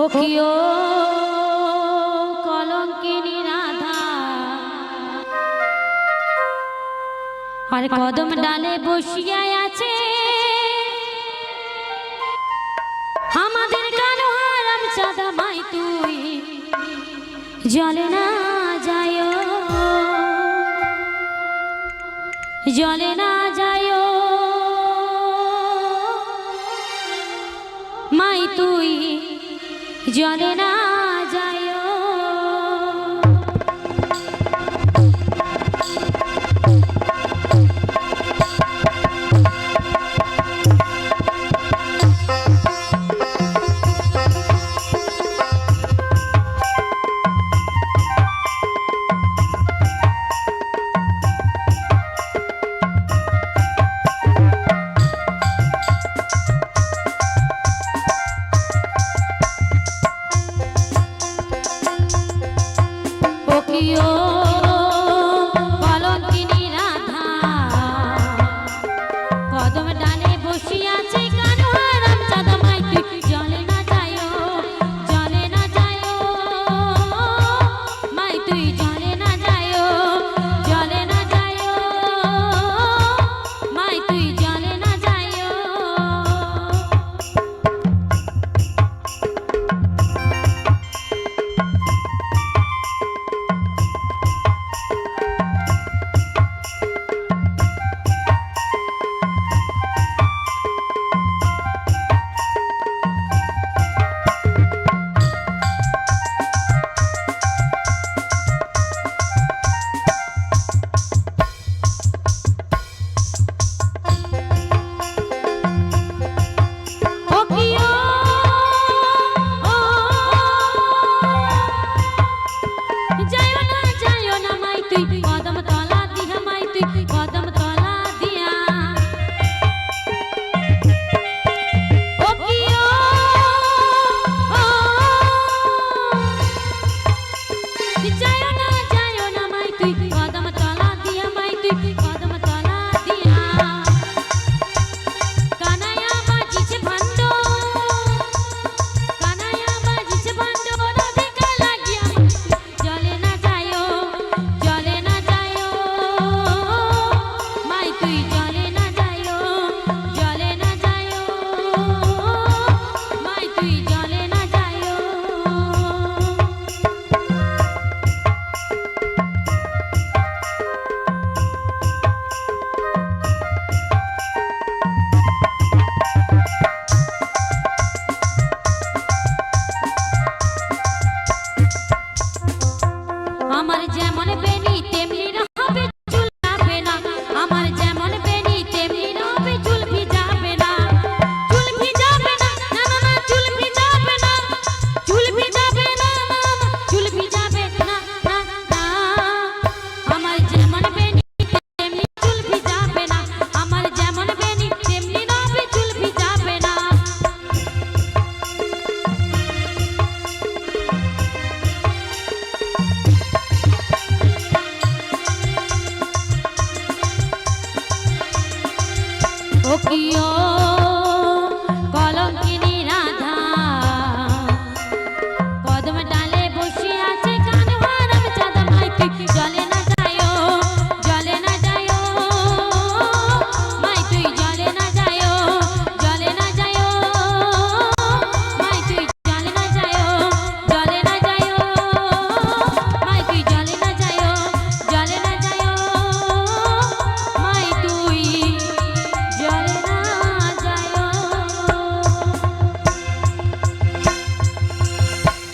ও কি ও কলঙ্কিনী রাধা। আর কদম ডালে বসিয়া আছে। আমাদের কানো হারাম চাঁদা মাই তুই। জলে না যায় জলে না যায় জলে না প্রিয় যেমন বেনি তেমনি Tokyo.